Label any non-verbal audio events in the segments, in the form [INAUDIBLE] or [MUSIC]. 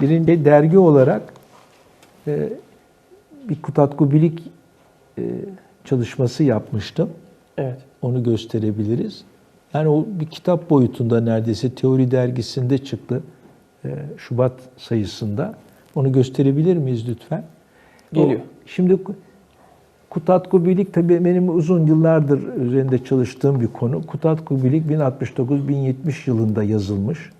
Birinci dergi olarak e, bir Kutatku Bilik e, çalışması yapmıştım. Evet. Onu gösterebiliriz. Yani o bir kitap boyutunda neredeyse teori dergisinde çıktı. e, Şubat sayısında. Onu gösterebilir miyiz lütfen? Geliyor. O- şimdi Kutatku Bilik tabii benim uzun yıllardır üzerinde çalıştığım bir konu. Kutatku Bilik 1069-1070 yılında yazılmış.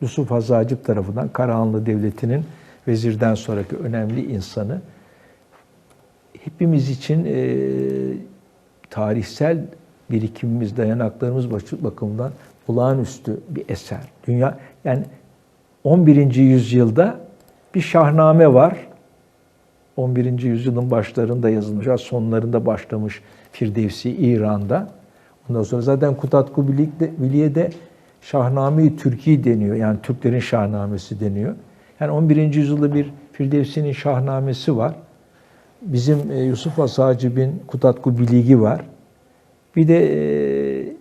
Yusuf Hazacip tarafından Karahanlı Devleti'nin vezirden sonraki önemli insanı. Hepimiz için e, tarihsel birikimimiz, dayanaklarımız bakımından olağanüstü bir eser. Dünya yani 11. yüzyılda bir şahname var. 11. yüzyılın başlarında yazılmış, sonlarında başlamış Firdevsi İran'da. Ondan sonra zaten Kutatku Bilik'te, Biliye Şahname-i Türki deniyor. Yani Türklerin şahnamesi deniyor. Yani 11. yüzyılda bir Firdevsi'nin şahnamesi var. Bizim e, Yusuf Asacib'in Kutatku Biligi var. Bir de e,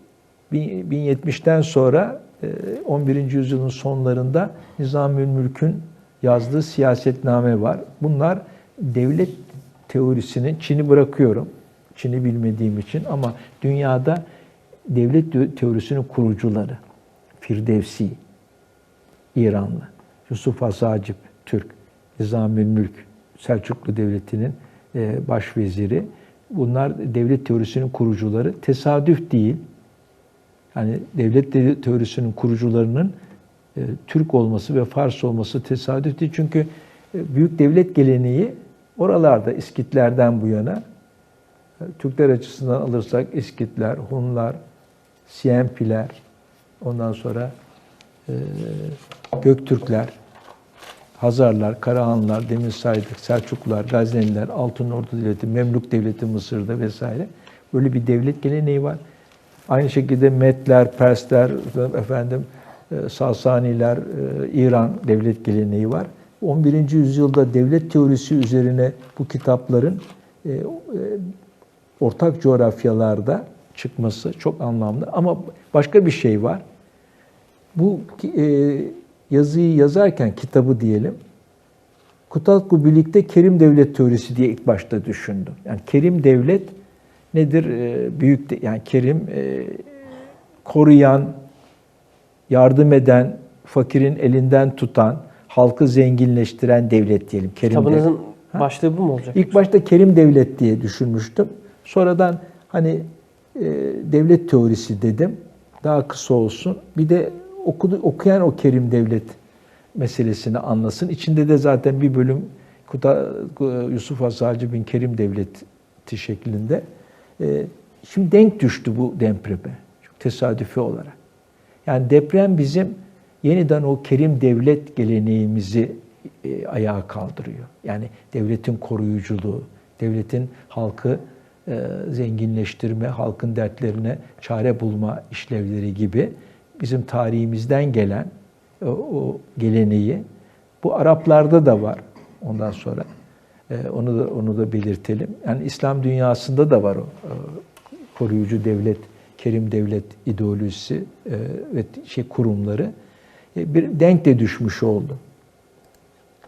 bin- 1070'ten sonra e, 11. yüzyılın sonlarında Nizamül Mülk'ün yazdığı siyasetname var. Bunlar devlet teorisinin Çin'i bırakıyorum. Çin'i bilmediğim için ama dünyada devlet te- teorisinin kurucuları Firdevsi, İranlı, Yusuf Asacip, Türk, Nizamül Mülk, Selçuklu Devleti'nin e, başveziri. Bunlar devlet teorisinin kurucuları. Tesadüf değil. Yani devlet te- teorisinin kurucularının e, Türk olması ve Fars olması tesadüf değil. Çünkü e, büyük devlet geleneği oralarda İskitlerden bu yana Türkler açısından alırsak İskitler, Hunlar, Siyempiler, ondan sonra e, Göktürkler, Hazarlar, Karahanlar, demin saydık, Selçuklular, Gazneliler, Altınordu Devleti, Memluk Devleti Mısır'da vesaire. Böyle bir devlet geleneği var. Aynı şekilde Metler, Persler, efendim e, Sasaniler, e, İran devlet geleneği var. 11. yüzyılda devlet teorisi üzerine bu kitapların e, ortak coğrafyalarda çıkması çok anlamlı. Ama başka bir şey var. Bu e, yazıyı yazarken kitabı diyelim, Kutatku birlikte Kerim Devlet teorisi diye ilk başta düşündüm. Yani Kerim Devlet nedir? E, büyük de, yani Kerim e, koruyan, yardım eden, fakirin elinden tutan, halkı zenginleştiren devlet diyelim. Kerim Devlet. Kitabınızın başlığı bu mu olacak? İlk başta Kerim Devlet diye düşünmüştüm. Sonradan hani e, devlet teorisi dedim. Daha kısa olsun. Bir de okudu, okuyan o Kerim Devlet meselesini anlasın. İçinde de zaten bir bölüm Kuta, Yusuf Asacı bin Kerim Devleti şeklinde. E, şimdi denk düştü bu depreme. Çok tesadüfi olarak. Yani deprem bizim yeniden o Kerim Devlet geleneğimizi e, ayağa kaldırıyor. Yani devletin koruyuculuğu, devletin halkı zenginleştirme, halkın dertlerine çare bulma işlevleri gibi bizim tarihimizden gelen o, o geleneği bu Araplarda da var ondan sonra. E, onu da onu da belirtelim. Yani İslam dünyasında da var o e, koruyucu devlet, kerim devlet ideolojisi e, ve şey kurumları E, bir denk de düşmüş oldu.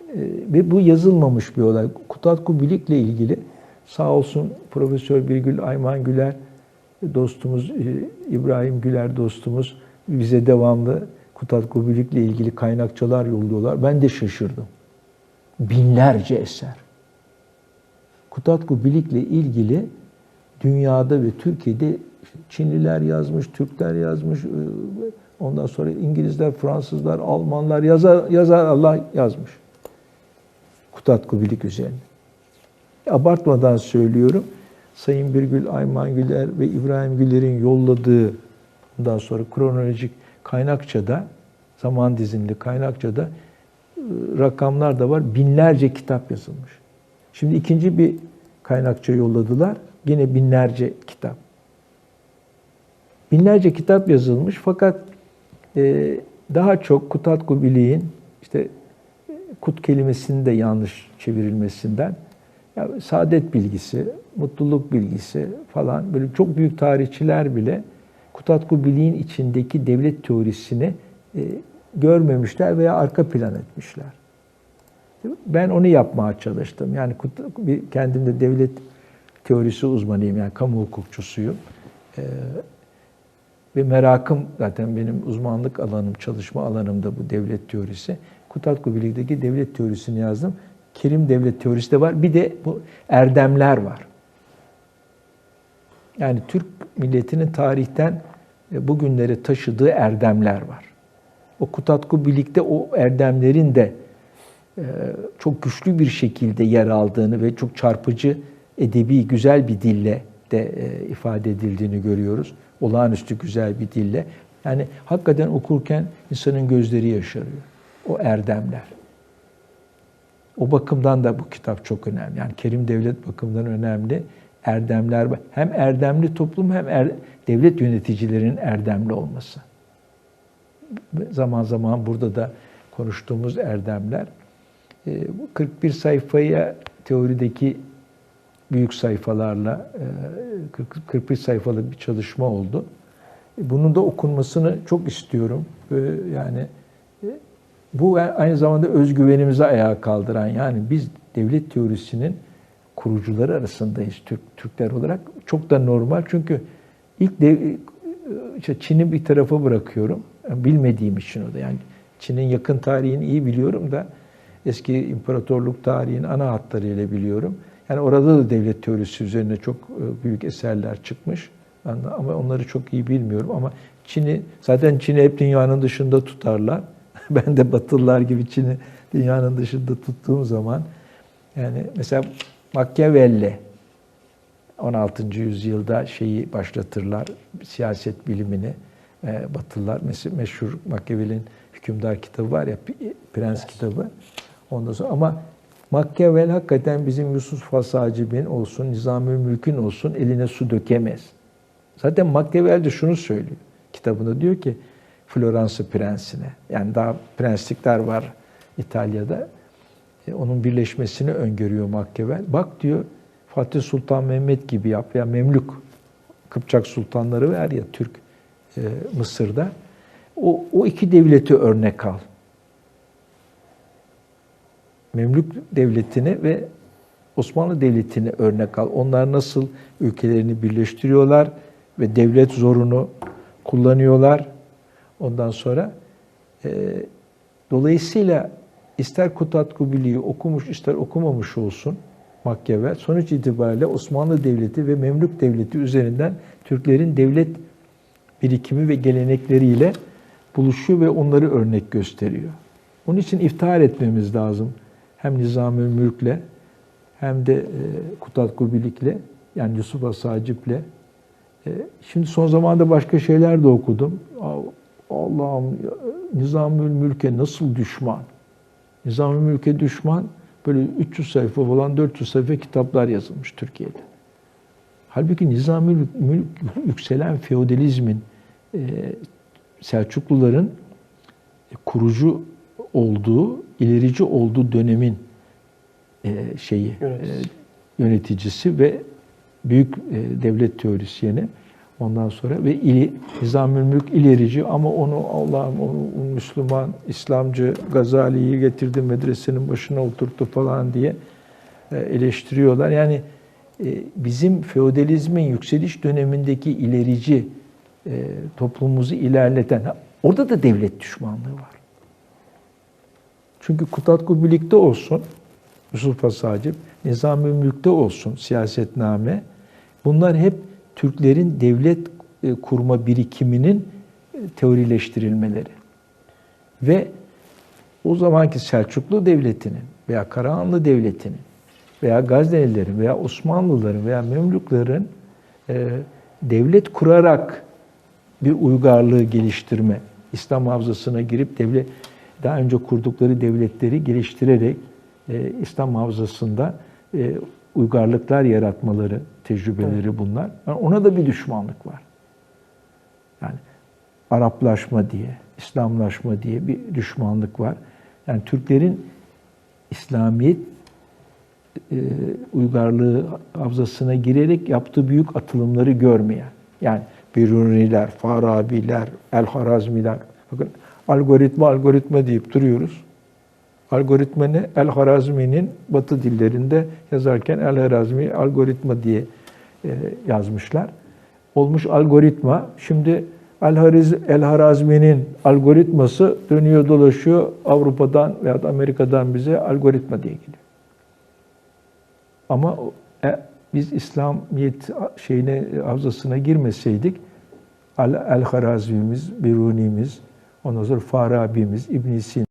E, Ve bu yazılmamış bir olay. Kutatku Bilik'le ilgili sağ olsun Profesör Birgül Ayman Güler dostumuz, e, İbrahim Güler dostumuz bize devamlı Kutatku Bilik'le ilgili kaynakçalar yolluyorlar. Ben de şaşırdım. Binlerce eser. Kutatku Bilik'le ilgili dünyada ve Türkiye'de Çinliler yazmış, Türkler yazmış, e, ondan sonra İngilizler, Fransızlar, Almanlar yazar, yazar Allah yazmış. Kutatku Bilik üzerine. Abartmadan söylüyorum. Sayın Birgül Ayman Güler ve İbrahim Güler'in yolladığı ondan sonra kronolojik kaynakçada, zaman dizinli kaynakçada e, rakamlar da var. Binlerce kitap yazılmış. Şimdi ikinci bir kaynakça yolladılar. Yine binlerce kitap. Binlerce kitap yazılmış fakat e, daha çok Kutatku Bilik'in işte kut kelimesinin de yanlış çevrilmesinden ya saadet bilgisi, mutluluk bilgisi falan böyle çok büyük tarihçiler bile Kutatku Bilik'in içindeki devlet teorisini e, görmemişler veya arka plan etmişler. Ben onu yapmaya çalıştım. Yani bir kendimde devlet teorisi uzmanıyım. Yani kamu hukukçusuyum. Ee, ve merakım zaten benim uzmanlık alanım, çalışma alanım da bu devlet teorisi. Kutatku Birlik'teki devlet teorisini yazdım. Kerim devlet teorisi de var. Bir de bu erdemler var. Yani Türk milletinin tarihten e, bugünlere taşıdığı erdemler var. O Kutatku Birlik'te o erdemlerin de e, çok güçlü bir şekilde yer aldığını ve çok çarpıcı, edebi, güzel bir dille de e, ifade edildiğini görüyoruz. Olağanüstü güzel bir dille. Yani hakikaten okurken insanın gözleri yaşarıyor. O erdemler. O bakımdan da bu kitap çok önemli. Yani Kerim Devlet bakımından önemli. Erdemler hem erdemli toplum hem er, devlet yöneticilerinin erdemli olması. Zaman zaman burada da konuştuğumuz erdemler. E, bu 41 sayfaya teorideki büyük sayfalarla e, 40 41 sayfalık bir çalışma oldu. E, Bunun da okunmasını çok istiyorum. E, Yani e, bu aynı zamanda özgüvenimizi ayağa kaldıran yani biz devlet teorisinin kurucuları arasındayız Türk Türkler olarak. Çok da normal çünkü ilk dev, işte Çin'i bir tarafa bırakıyorum. Yani bilmediğim için o da. Yani Çin'in yakın tarihini iyi biliyorum da eski imparatorluk tarihinin ana hatlarıyla biliyorum. Yani orada da devlet teorisi üzerine çok e, büyük eserler çıkmış. Ama onları çok iyi bilmiyorum. Ama Çin'i, zaten Çin'i hep dünyanın dışında tutarlar. [LAUGHS] Ben de Batılılar gibi Çin'i dünyanın dışında tuttuğum zaman yani mesela Machiavelli 16. yüzyılda şeyi başlatırlar, siyaset bilimini e, Batılılar. Mesela meşhur Machiavelli'nin hükümdar kitabı var ya, Prens kitabı. Ondan sonra ama Machiavelli hakikaten bizim Yusuf Fasacib'in olsun, Nizami Mülk'ün olsun eline su dökemez. Zaten Machiavelli de şunu söylüyor kitabında diyor ki Floransa prensine yani daha prenslikler var İtalya'da. E, onun birleşmesini öngörüyor Machiavelli. Bak diyor Fatih Sultan Mehmet gibi yap ya Memlük Kıpçak sultanları var ya Türk e, Mısır'da. O, o iki devleti örnek al. Memlük devletini ve Osmanlı devletini örnek al. Onlar nasıl ülkelerini birleştiriyorlar ve devlet zorunu kullanıyorlar. Ondan sonra e, dolayısıyla ister Kutatku Bili'yi okumuş ister okumamış olsun Machiavelli sonuç itibariyle Osmanlı Devleti ve Memlük Devleti üzerinden Türklerin devlet birikimi ve gelenekleriyle buluşuyor ve onları örnek gösteriyor. Onun için iftihar etmemiz lazım. Hem Nizami Mülk'le hem de e, Kutatku Bilik'le yani Yusuf Asacip'le. E, şimdi son zamanda başka şeyler de okudum. Allah'ım Nizami Mülk'e nasıl düşman? Nizami Mülk'e düşman böyle 300 sayfa falan 400 sayfa kitaplar yazılmış Türkiye'de. Halbuki Nizami Mülk yükselen feodalizmin e, Selçukluların kurucu olduğu, ilerici olduğu dönemin e, şeyi Yöneticisi. e, yöneticisi ve büyük e, devlet teorisyeni. Ondan sonra ve ili, Nizamül Mülk ilerici ama onu Allah'ım onu Müslüman, İslamcı Gazali'yi getirdi medresenin başına oturttu falan diye e, eleştiriyorlar. Yani e, bizim feodalizmin yükseliş dönemindeki ilerici e, toplumumuzu ilerleten orada da devlet düşmanlığı var. Çünkü Kutatku birlikte olsun, Yusuf Asacip, Nizami Mülk'te olsun siyasetname. Bunlar hep Türklerin devlet e, kurma birikiminin e, teorileştirilmeleri. Ve o zamanki Selçuklu Devleti'nin veya Karahanlı Devleti'nin veya Gaznelilerin veya Osmanlıların veya Memlüklerin e, devlet kurarak bir uygarlığı geliştirme, İslam havzasına girip devlet daha önce kurdukları devletleri geliştirerek e, İslam havzasında e, uygarlıklar yaratmaları tecrübeleri evet. bunlar. Yani ona da bir düşmanlık var. Yani Araplaşma diye, İslamlaşma diye bir düşmanlık var. Yani Türklerin İslamiyet e, uygarlığı havzasına girerek yaptığı büyük atılımları görmeyen. Yani Biruniler, Farabiler, El-Harazmiler. Bakın algoritma algoritma deyip duruyoruz. Algoritmanı El-Harazmi'nin batı dillerinde yazarken El-Harazmi algoritma diye e, yazmışlar. Olmuş algoritma. Şimdi El-Harazmi'nin algoritması dönüyor dolaşıyor Avrupa'dan veya da Amerika'dan bize algoritma diye geliyor. Ama e, biz İslamiyet şeyine havzasına girmeseydik El- El-Harazmi'miz, Biruni'miz, ondan sonra Farabi'miz, İbn Sina